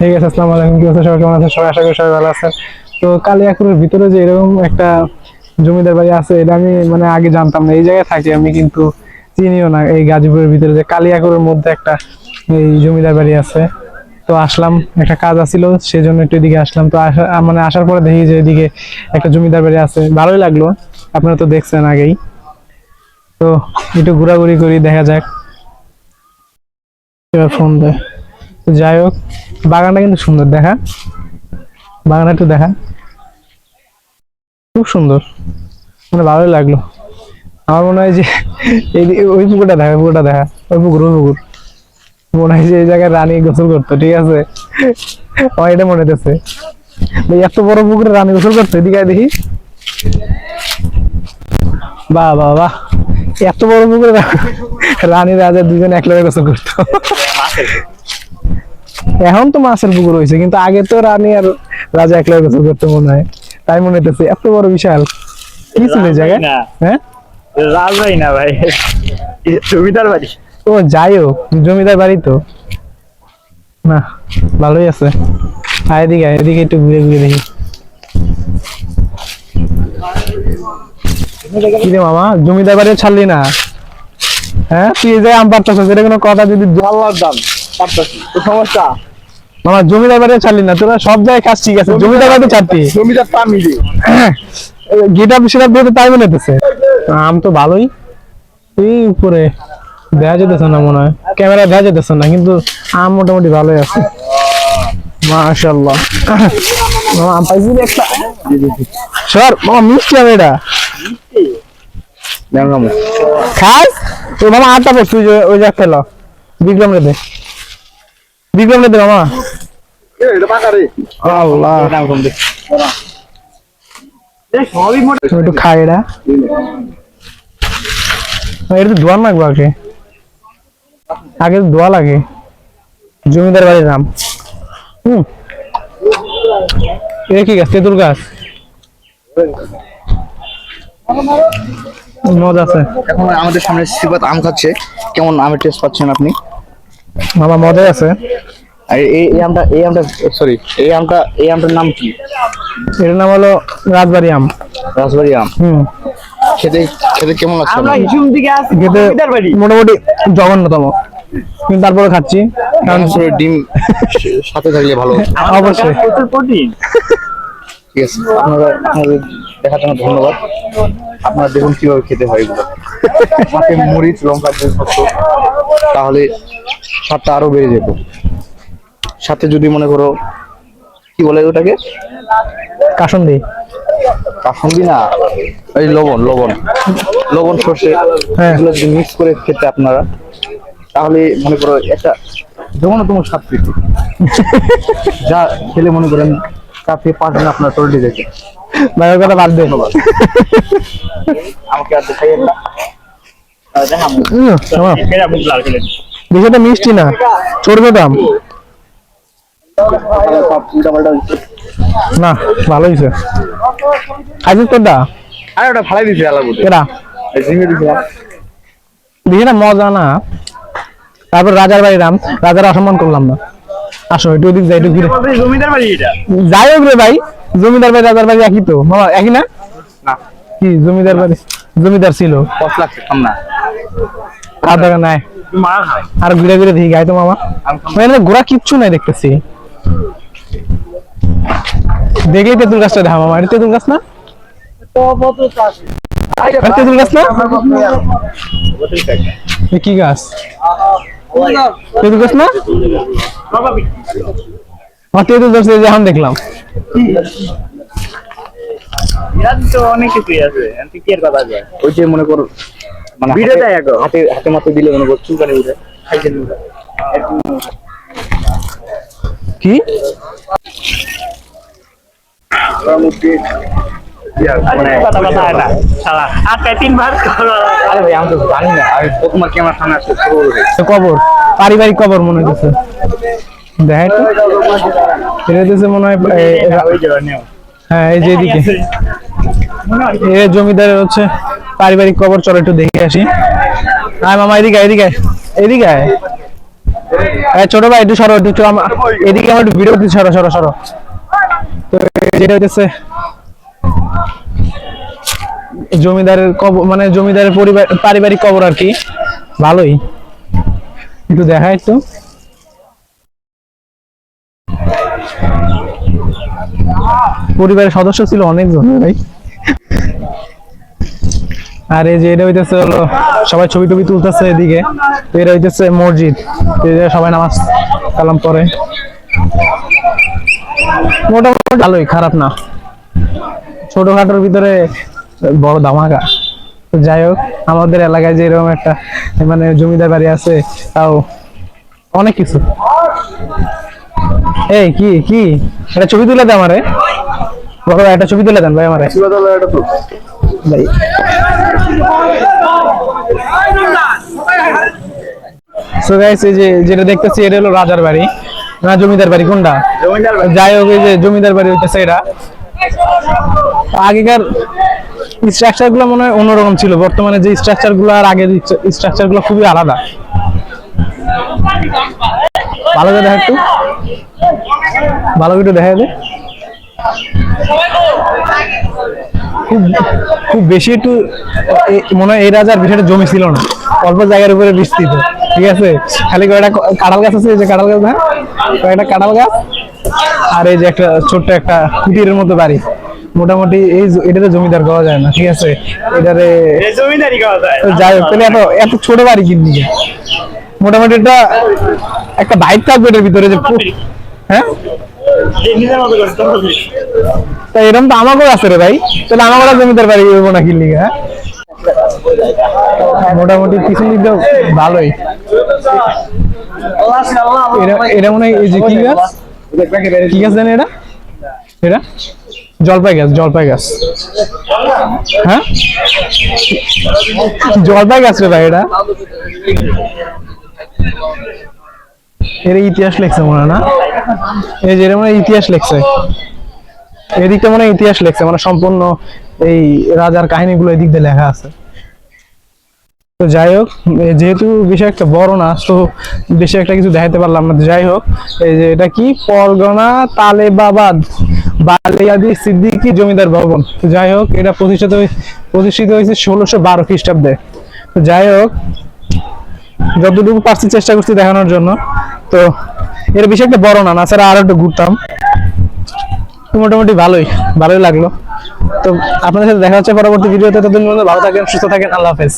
ঠিক আছে আসসালামু আলাইকুম। কি অবস্থা? সবাই কেমন আছেন? সবাই আশা করি সবাই ভালো আছেন। তো কালিয়াকুরের ভিতরে যে এরকম একটা জমিদার বাড়ি আছে, এটা আমি মানে আগে জানতাম না। এই জায়গায় থাকি আমি, কিন্তু চিনিও না এই গাজীপুরের ভিতরে যে কালিয়াকুরের মধ্যে একটা এই জমিদার বাড়ি আছে। তো আসলাম, একটা কাজ আছিল সেই জন্য একটু এদিকে আসলাম। তো মানে আসার পরে দেখি যে এদিকে একটা জমিদার বাড়ি আছে। ভালোই লাগল, আপনারা তো দেখছেন আগেই। তো একটু ঘোরাঘুরি করি, দেখা যাক। এবার ফোন দেয়। যাই হোক, বাগানটা কিন্তু সুন্দর, দেখা। বাগানটা একটু দেখা। খুব সুন্দর। মানে ভালোই লাগল। আমার মনে হয় যে এই ওই পুকুরটা দেখা পুকুরটা দেখা। ওই পুকুর ওই পুকুর। মনে হয় যে এই জায়গায় রানী গোসল করতো, ঠিক আছে? আমার এটা মনে হতেছে এত বড় পুকুরে রানী গোসল করতো, এদিকে দেখি। বাহ বাহ বাহ এত বড় পুকুরে রানী রাজা দুজন এক লগে গোসল করতো। এখন তো মাছের পুকুর হয়েছে কিন্তু আগে তো রানী আর রাজা এক লগে গোসল করতো মনে হয়। তাই মনে হইতেছে এত বড় বিশাল। কি ছিল জায়গায়? না। হ্যাঁ? রাজবাড়ি না ভাই। জমিদার বাড়ি। ও যাই হোক জমিদার বাড়ি তো। না ভালোই আছে। আয় এদিকে এদিকে একটু ঘুরে ঘুরে দেখি। কি মামা জমিদার বাড়ি ছাড়লি না? হ্যাঁ? তুই যে আম পারতেছিস এটা কোনো কথা যদি আল্লাহর দাম। পারতাছি তো সমস্যা? মামা জমিদার বাড়ি ছাড়লি না তোরা সব জায়গায় কাজ ঠিক আছে জমিদার বাড়ি ছাড়তি। জমিদার তো আমি দিই গেট আপ সেটা দিয়ে তাই মনে হতেছে আম তো ভালোই। এই উপরে দেখা যেতেছে না মনে হয়। ক্যামেরা দেখা যেতেছে না কিন্তু আম মোটামুটি ভালোই আছে। মামা আম পাইছি একটা? সর মামা মিষ্টি আম এটা। খাস? তো মামা আটটা পড়ছি ওই যে- ওই যে একটা লো। বিক্রম রে বিক্রম রে মামা। এটা আল্লাহ। একটু খাই তো ধোয়া লাগবে আগে? আগে তো ধোয়া লাগে। জমিদার বাড়ির নাম। হুম। এটা কি গাছ? তেঁতুল গাছ? মজা আছে। এখন আমাদের সামনে সিবাত আম খাচ্ছে। কেমন আমের টেস্ট পাচ্ছেন আপনি? মামা মজাই আছে। আর এই এই আমটা এই আমটা সরি এই আমটা এই আমটার নাম কি? এটার নাম হলো রাজবাড়ি আম। রাজবাড়ি আম। হুম। খেতে খেতে কেমন লাগছে আমরা? হিসুম দিকে আছি খেতে মোটামুটি জঘন্যতম। কিন্তু তারপরে খাচ্ছি। কারণ আসলে ডিম সাথে থাকলে ভালো অবশ্যই। প্রচুর প্রোটিন। ঠিক আছে আপনারা আপনাদের দেখার জন্য ধন্যবাদ। আপনারা দেখুন কীভাবে খেতে হয় এগুলো। সাথে মরিচ লঙ্কা দিয়ে তাহলে স্বাদটা আরও বেড়ে যেত। সাথে যদি মনে করো কি বলে ওটাকে? কাসন দিই কাসন্দি না? এই লবণ লবণ। লবণ সর্ষে হ্যাঁ। এগুলো যদি মিক্স করে খেতে আপনারা তাহলে মনে করো একটা জঘন্যতম স্বাদ পেত। যা খেলে মনে করেন কাপে পাঁচ দিন আপনার তৈরি দেখে বাইরের কথা বাদ দে। আমাকে আর দেখাই না। বিষয়টা মিষ্টি না ছোট দাম। না ভালো হয়েছে। খাইছিস তোরটা আরে ওটা ফালাই দিছে আলাদা মজা না। তারপর রাজার বাড়ি রাম রাজার অসম্মান করলাম না। আসো একটু ওদিক যাই একটু ঘুরে। জমিদার বাড়ি এটা? যাই হোক রে ভাই জমিদার বাড়ি রাজার বাড়ি একই তো। মামা একই না? না। কি জমিদার বাড়ি? জমিদার ছিল। খাম না। নাই। আর ঘুরে ঘুরে দেখি গাই তো মামা। মানে ঘোরা কিচ্ছু নাই দেখতেছি। দেখলেই তেঁতুল গাছটা দেখা মামা। এটা তেঁতুল গাছ না? তেঁতুল গাছ না? কি গাছ? তেঁতুল গাছ না? আমার তেঁতুল গাছ এখন দেখলাম। অনেক কিছুই আছে কি এর কথা যায়? ওই যে মনে করো মানে ভিডিও দেয় এখন। হাতে হাতে মাতে দিলে মনে করো চুলকানি উঠে খাইছেন কি? মানে পারিবারিক কবর মনে হচ্ছে এটা মনে হয় হ্যাঁ এই যে এদিকে। এ জমিদারের হচ্ছে। পারিবারিক কবর চলো একটু দেখে আসি। আয় মামা, এদিকে এদিকে। এদিকে ছোট ভাই, একটু সরো, একটু এদিকে আমার একটু ভিডিও দিতে সরো সরো সরো। তো যেটা হইতেছে, জমিদারের কবর মানে জমিদারের পরিবার, পারিবারিক কবর আর কি। ভালোই। একটু দেখা একটু। পরিবারের সদস্য ছিল অনেকজন ভাই। আর এই যে এটা হইতেছে হলো, সবাই ছবি টবি তুলতেছে এদিকে। এটা হইতেছে মসজিদ। সবাই নামাজ কালাম পড়ে। মোটামুটি ভালোই, খারাপ না। ছোটখাটোর ভিতরে বড় ধামাকা। যাই হোক, আমাদের এলাকায় যে এরকম একটা মানে জমিদার বাড়ি আছে, তাও অনেক কিছু। এই, কি কি? একটা ছবি তুলে দে আমারে। বড় একটা ছবি তুলে দেন ভাই আমারে। ভাই। সো গাইস এই যে যেটা দেখতেছি এটা হলো রাজার বাড়ি। না জমিদার বাড়ি কোনটা? যাই হোক এই যে জমিদার বাড়ি হইতেছে এটা। আগেকার স্ট্রাকচারগুলো মনে হয় অন্যরকম ছিল। বর্তমানে যে স্ট্রাকচারগুলো আর আগের স্ট্রাকচারগুলো খুবই আলাদা। ভালো করে দেখা একটু। ভালো করে দেখা দে। খুব খুব বেশি একটু মনে হয় এই রাজার বিষয়টা জমি ছিল না। অল্প জায়গার উপরে বিস্তৃত। ঠিক আছে? খালি কয়েকটা কাঁঠাল গাছ আছে? এই যে কাঁঠাল গাছ হ্যাঁ? কয়েকটা কাঁঠাল গাছ? আর এই যে একটা ছোট্ট একটা কুটিরের মতো বাড়ি। মোটামুটি এই এটাতে জমিদার পাওয়া যায় না ঠিক আছে? এটারে জমিদারি খাওয়া যায় যাই হোক তাহলে এত এত ছোট বাড়ি কিনবি মোটামুটি এটা একটা বাইক থাকবে এটার ভিতরে যে হ্যাঁ। তা এরকম তো আমাকেও আছে রে ভাই। তাহলে আমাকে জমিদার বাড়ি হইবো না কিনলি হ্যাঁ? মোটামুটি পিছন দিক ভালোই। এটা মনে হয় এই যে কি গাছ? কি গাছ জানি এটা এটা জলপাই গাছ জলপাই গাছ। হ্যাঁ? জলপাই গাছ রে ভাই এটা। এর ইতিহাস লেখছে মনে না? এই যে মনে ইতিহাস লেখছে। এদিকটা মনে ইতিহাস লেখছে মানে সম্পূর্ণ এই রাজার এদিক দিয়ে লেখা আছে। তো যাই হোক যেহেতু বেশি একটা বড় না, তো বেশি একটা কিছু দেখাতে পারলাম না। যাই হোক, এই যে এটা কি? পরগনা তালেবাবাদ, বালিয়াদি সিদ্দিকি জমিদার ভবন। তো যাই হোক, এটা প্রতিষ্ঠিত প্রতিষ্ঠিত হয়েছে ষোলোশো বারো খ্রিস্টাব্দে। তো যাই হোক, যতটুকু পারছি চেষ্টা করছি দেখানোর জন্য। তো এর বেশি একটা বড় না না ছাড়া আরও একটু ঘুরতাম। মোটামুটি ভালোই ভালোই লাগল। তো আপনাদের সাথে দেখা হচ্ছে পরবর্তী ভিডিওতে। ততদিন পর্যন্ত ভালো থাকেন, সুস্থ থাকেন, আল্লাহ হাফেজ।